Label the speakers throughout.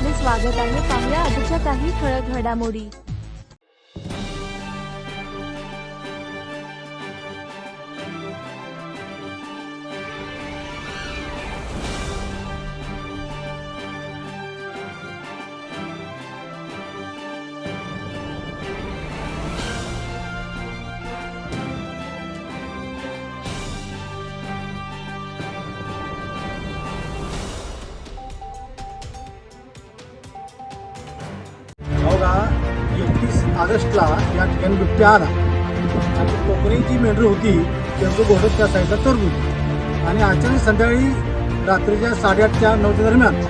Speaker 1: स्वागत आहे. पाहुया आजच्या काही ठळक घडामोडी.
Speaker 2: बघा एकतीस ऑगस्टला या ठिकाणी बिबट्या आला. आणि कोकणी जी मेंढर होती त्यांचं घोडं त्या साईडला तरबूज आणि अचानक संध्याकाळी रात्रीच्या साडेआठच्या नऊच्या दरम्यान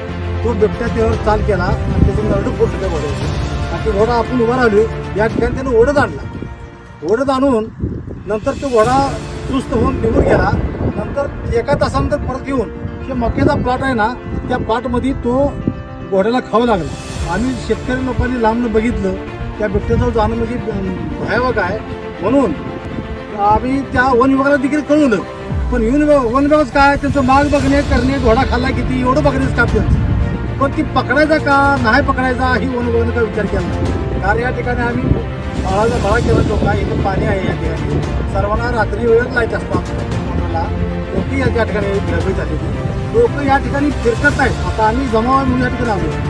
Speaker 2: तो बिबट्या त्यावर चाल केला आणि त्याचं नरडू फोडलं त्या घोड्यावर. आणि ते घोडा आपण उभा राहिलो या ठिकाणी त्यानं ओढत आणला. ओढत आणून नंतर तो घोडा दुरुस्त होऊन निघून गेला. नंतर एका तासानंतर परत येऊन जे मक्याचा प्लॉट आहे ना त्या प्लॉटमध्ये तो घोड्याला खावं लागला. आम्ही शेतकरी लोकांनी लांबनं बघितलं त्या बिबट्याजवळ जाणं म्हणजे भयावक आहे. म्हणून आम्ही त्या वन विभागाला देखील कळवलं. पण वन विभाग वन काय त्यांचं माग बघणे करणे घोडा खाल्ला किती एवढं बघण्याचं काम त्यांचं. पण ती पकडायचा का नाही पकडायचा ही वन विभागाने का विचार केला कारण या ठिकाणी आम्ही बाळाचा बाळा केला लोक इथे पाणी आहे या ठिकाणी. सर्वांना रात्री वेळेत लायचं असतो आमच्या लोक या त्या ठिकाणी भेळभेळ झालेली लोक या ठिकाणी फिरकत आहेत आता आम्ही जमावा म्हणून या ठिकाणी आलो.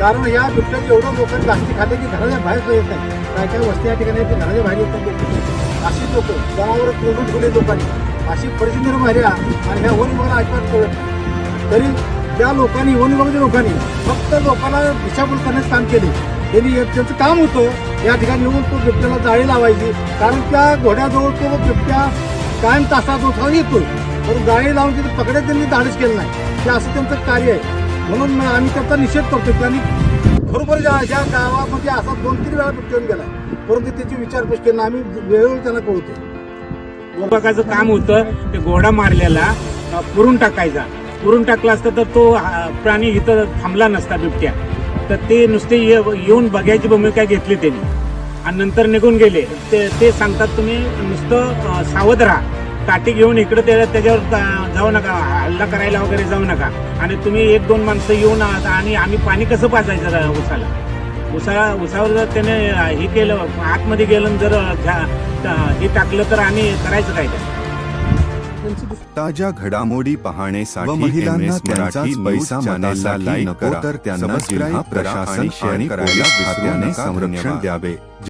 Speaker 2: कारण या बिबट्याचे एवढं लोकं जास्ती खाते की घराच्या बाहेर येत नाही. काय काय वस्ती या ठिकाणी आहेत, ते घराच्या बाहेर येत नाही. अशी लोक जनावर तोडून ठेवले लोकांनी अशी परिस्थिती निर्माण आणि ह्या वन विभागाला अजिबात कळत नाही. तरी त्या लोकांनी वन विभागाच्या लोकांनी फक्त लोकांना दिशाभूल करण्याचं काम केले. त्यांनी त्यांचं काम होतं या ठिकाणी येऊन तो बिबट्याला जाळी लावायची. कारण त्या घोड्याजवळ तो बिबट्या कायम तासा दोसा येतोय. पण जाळी लावून तिथे पकडायचं त्यांनी धाडच केलं नाही. ते असं त्यांचं कार्य आहे. म्हणून आम्ही त्याचा निषेध करतो त्यांनी बरोबर ज्या ज्या गावामध्ये असा दोन तीन वेळा बिबट्यान गेला परंतु त्याची विचारपूस केली आम्ही वेळोवेळी त्याला कळवतो
Speaker 3: विभागाचं काम होतं ते घोडा मारलेला पुरून टाकायचा. पुरून टाकला असता तर तो प्राणी इथं थांबला नसता बिबट्या. तर ते नुसते ये- येऊन बघायची भूमिका घेतली त्यांनी. आणि नंतर निघून गेले. ते ते सांगतात तुम्ही नुसतं सावध राहा. काठी घेऊन इकडे ते त्याच्यावर जाऊ नका हल्ला करायला वगैरे जाऊ नका. आणि तुम्ही एक दोन माणसं येऊन आ- आणि आम्ही पाणी कसं पाजायचं रा- उसाला? उसा उसावर जर त्याने हे केलं आतमध्ये गेलं जर हे टाकलं तर आम्ही करायचं काय? ते
Speaker 4: ताज्या घडामोडी पाहण्यासाठी
Speaker 5: महिलांना त्यांचाच
Speaker 4: मराठी
Speaker 5: पैसा मतासाठी
Speaker 4: लाईक करा.
Speaker 5: तर त्यांना जिल्हा प्रशासन
Speaker 4: आणि शेअर
Speaker 5: आणि
Speaker 4: करायला
Speaker 5: पोलीस
Speaker 4: विसरू
Speaker 5: खात्याने
Speaker 4: नका.
Speaker 5: संरक्षण. द्यावे.